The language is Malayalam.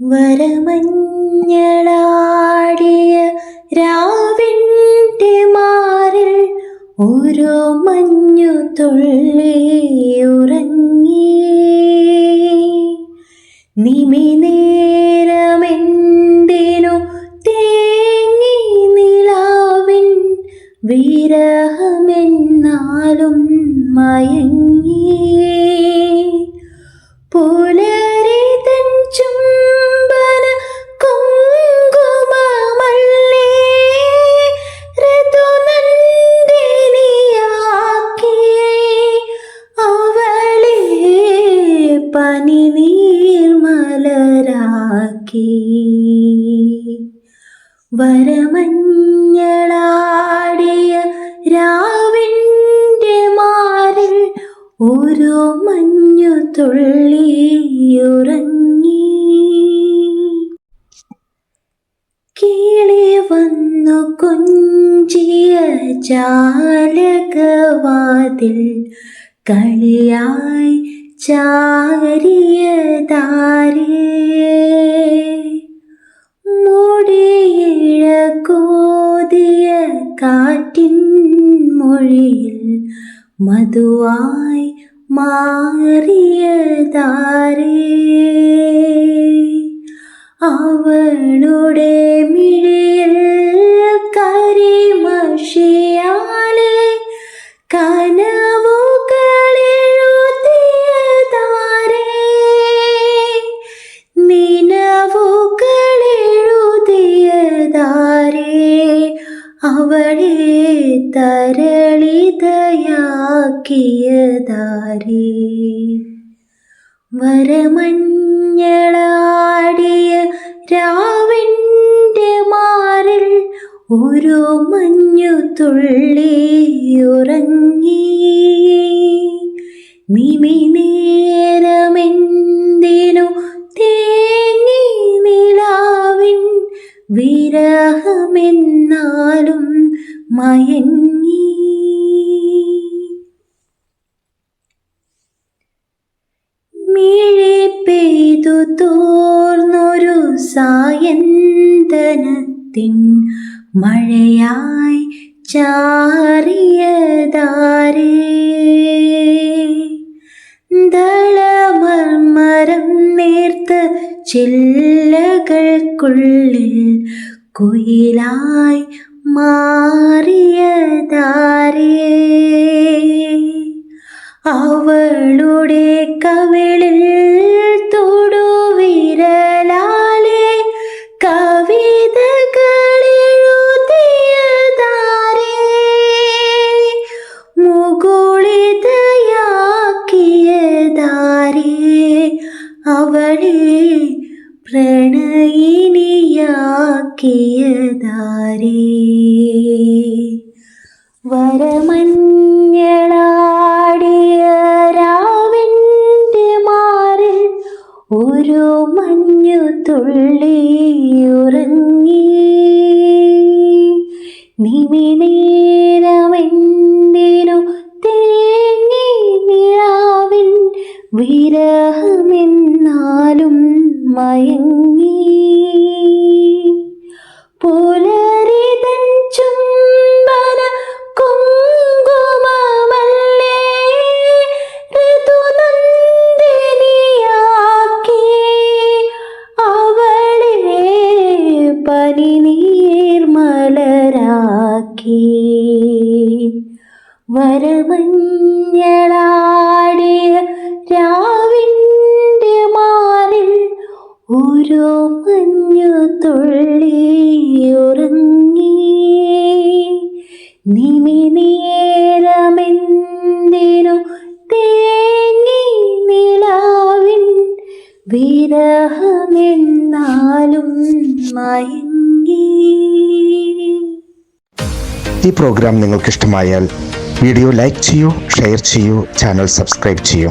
വരമഞ്ഞളാടിയ രാവിന്റെ മാറിൽ ഓരോ മഞ്ഞു തുള്ളി ഉറങ്ങി നിമിനേരമെന്തിനു തേങ്ങി നിലാവിൻ വിരഹമെന്നാലും മയങ്ങി. നീർമലരാക്കി. വരമഞ്ഞളാടിയ രാവിന്റെ മാറിൽ ഓരോ മഞ്ഞു തുള്ളിയുറങ്ങി. കീളി വന്നു കൊഞ്ചിയ ചാലകവാതിൽ കളിയായി ചാരിയ താരേ മുടിയിഴ കോതിയ കാറ്റിൻ മൊഴിയിൽ മധുവായി മാറിയതാരേ? അവളുടെ അവളെ തരളിതയാക്കിയതാരേ. വരമഞ്ഞളാടിയ രാവിന്റെ മാറിൽ ഒരു മഞ്ഞു തുള്ളി ഉറങ്ങി. നിമി നേരമെന്തിനു തേങ്ങി നിലാവിൻ വിരഹമെന്നാലും മയങ്ങി. മീഴെ പെയ്തു തോർന്നൊരു സായന്തനത്തിൻ മഴയായി ചാറിയതാരേ ദളമർമരം നേർത്ത ചില്ലകൾക്കുള്ളിൽ കുയിലായി മാറിയതാരേ അവളുടെ കവിളിൽ തൊടുവിരലാലെ കവിതകളെഴുതിയതാരേ മുകുളിതയാക്കിയതാരേ അവളെ വരമഞ്ഞളാടിയ രാവിന്റെ മാറിൽ ഒരു മഞ്ഞു തുള്ളി ഉറങ്ങി നിമിനേരമെന്തിനു തേങ്ങി നിഴാവിൻ വിരഹമെന്നാലും മയങ്ങി. പുലരിതൻ ഓരോ മഞ്ഞു തുള്ളിയുറങ്ങി നിമിനേരമെന്തിനു തേങ്ങി നിലാവിൻ വിരഹമെന്നാലും മയങ്ങി. ഈ പ്രോഗ്രാം നിങ്ങൾക്ക് ഇഷ്ടമായാൽ വീഡിയോ ലൈക്ക് ചെയ്യൂ ഷെയർ ചെയ്യൂ ചാനൽ സബ്സ്ക്രൈബ് ചെയ്യൂ.